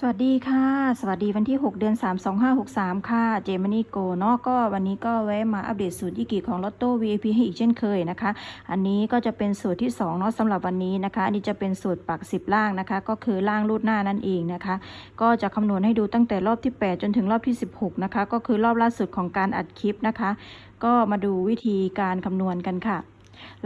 สวัสดีค่ะ สวัสดีวันที่ 6 เดือน 3 2563 ค่ะ เจมานี่โกเนาะก็วันนี้ก็แวะมาอัปเดตสูตรยี่กีของลอตโต้ VIP ให้อีกเช่นเคยนะคะ อันนี้ก็จะเป็นสูตรที่2เนาะสำหรับวันนี้นะคะ อันนี้จะเป็นสูตรปัก 10 ล่างนะคะ ก็คือล่างรูดหน้านั่นเองนะคะ ก็จะคำนวณให้ดูตั้งแต่รอบที่ 8 จนถึงรอบที่ 16 นะคะ ก็คือรอบล่าสุดของการอัดคลิปนะคะ ก็มาดูวิธีการคำนวณกันค่ะ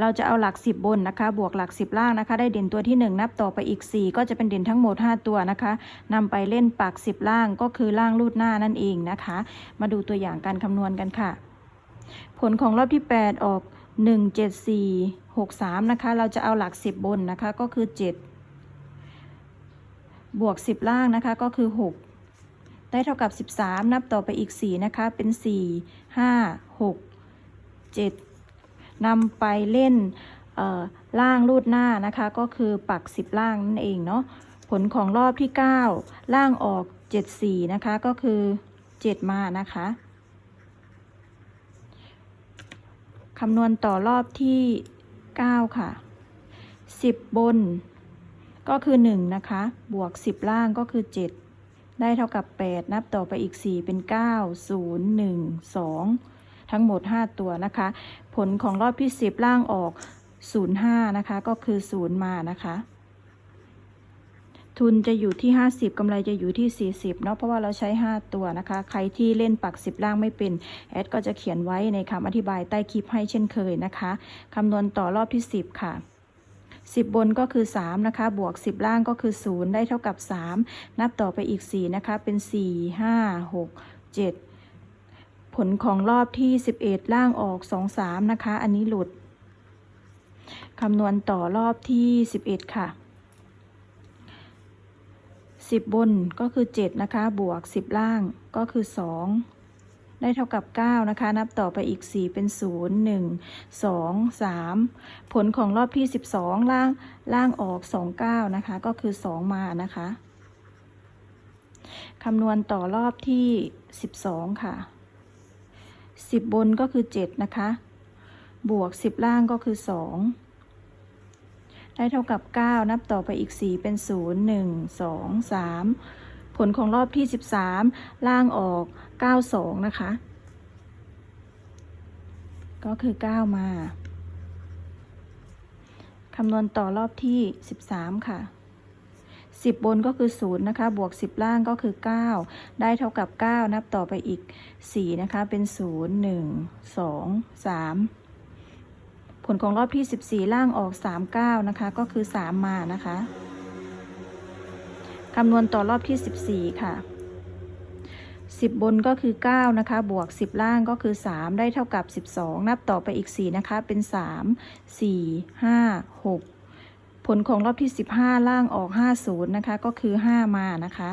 เราจะเอาหลัก 10 บนนะคะ บวกหลัก 10 ล่างนะคะ ได้เด่นตัวที่ 1 นับต่อไปอีก 4 ก็จะเป็นเด่นทั้งหมด 5 ตัวนะคะนำไปเล่นปัก10 ล่างก็คือล่างรูดหน้านั่นเองนะคะ มาดูตัวอย่างการคำนวณกันค่ะ ผลของรอบที่ 8 ออก 1 7 4 6 3 นะคะ เราจะเอาหลัก 10 บนนะคะ ก็คือ 7 บวก 10 ล่างนะคะก็คือ 6ได้เท่ากับ 13 นับต่อไปอีก 4 นะคะ เป็น 4 5 6 7 นำไปเล่นล่างรูดหน้านะคะ ก็คือปัก 10 ล่างนั่นเองเนาะผลของรอบที่ 9 ล่างออก 74 นะคะ ก็คือ 7 มานะคะคำนวณต่อรอบที่ 9 ค่ะ 10 บนก็คือ 1 นะคะ บวก 10 ล่างก็คือ 7 ได้เท่ากับ 8 นับต่อไปอีก 4 เป็น 9 0 1 2 ทั้งหมด 5 ตัวนะคะ ผลของรอบที่ 10 ล่างออก 05 นะคะ ก็คือ 0 มานะคะ ทุนจะอยู่ที่ 50กำไรจะอยู่ที่ 40 เนาะเพราะว่าเราใช้ 5 ตัวนะคะ ใครที่เล่นปัก 10 ล่างไม่เป็น แอดก็จะเขียนไว้ในคำอธิบายใต้คลิปให้เช่นเคยนะคะคำนวณต่อรอบที่ 10 ค่ะ10 บนก็คือ 3 นะคะ บวก 10 ล่างก็คือ 0 ได้เท่ากับ 3 นับต่อไปอีก 4 นะคะ เป็น 4 5 6 7 ผลของรอบที่ 11 ล่างออก 2 3 นะคะ อันนี้หลุด คำนวณต่อรอบที่ 11 ค่ะ 10 บนก็คือ 7 นะคะ บวก 10 ล่างก็คือ 2ได้เท่ากับ 9 นะคะ นับต่อไปอีก 4 เป็น 0 1 2 3 ผลของรอบที่ 12 ล่าง ล่างออก 29 นะคะ ก็คือ 2 มานะคะ คำนวณต่อรอบที่ 12 ค่ะ 10บนก็คือ7นะคะ บวก10ล่างก็คือ2ได้เท่ากับ 9 นับต่อไปอีก 4 เป็น 0 1 2 3 ผลของรอบที่ 13 ล่างออก 92 นะคะ ก็คือ 9 มา คำนวณต่อรอบที่ 13 ค่ะ 10 บนก็คือ 0 นะคะ บวก 10 ล่างก็คือ 9 ได้เท่ากับ 9 นับต่อไปอีก 4 นะคะ เป็น 0 1 2 3 ผลของรอบที่ 14 ล่างออก 39 นะคะ ก็คือ 3 มานะคะคำนวณต่อรอบที่ 14 ค่ะ 10 บนก็คือ 9 นะคะ บวก 10 ล่างก็คือ 3 ได้เท่ากับ 12 นับต่อไปอีก 4 นะคะ เป็น 3 4 5 6 ผลของรอบที่ 15 ล่างออก 50 นะคะ ก็คือ 5 มานะคะ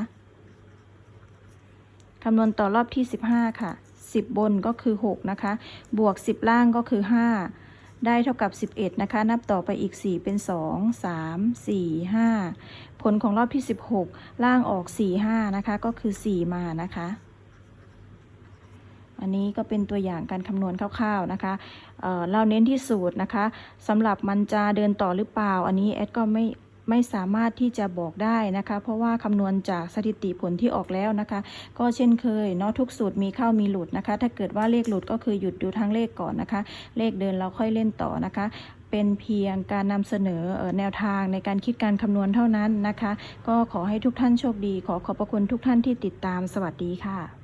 คำนวณต่อรอบที่ 15 ค่ะ 10 บนก็คือ 6 นะคะ บวก 10 ล่างก็คือ 5 ได้เท่ากับ 11 นะคะ นับต่อไปอีก 4 เป็น 2 3 4 5 ผลของรอบที่ 16 ล่างออก 4 5 นะคะ ก็คือ 4 มานะคะ อันนี้ก็เป็นตัวอย่างการคำนวณคร่าวๆนะคะเเราเน้นที่สูตรนะคะสำหรับมันจะเดินต่อหรือเปล่า อันนี้แอดก็ไม่ไม่สามารถที่จะบอกได้นะคะ เพราะว่าคำนวณจากสถิติผลที่ออกแล้วนะคะ ก็เช่นเคยเนาะทุกสูตรมีเข้ามีหลุดนะคะ ถ้าเกิดว่าเลขหลุดก็คือหยุดดูทั้งเลขก่อนนะคะ เลขเดินเราค่อยเล่นต่อนะคะ เป็นเพียงการนำเสนอแนวทางในการคิดการคำนวณเท่านั้นนะคะ ก็ขอให้ทุกท่านโชคดี ขอขอบพระคุณทุกท่านที่ติดตามสวัสดีค่ะ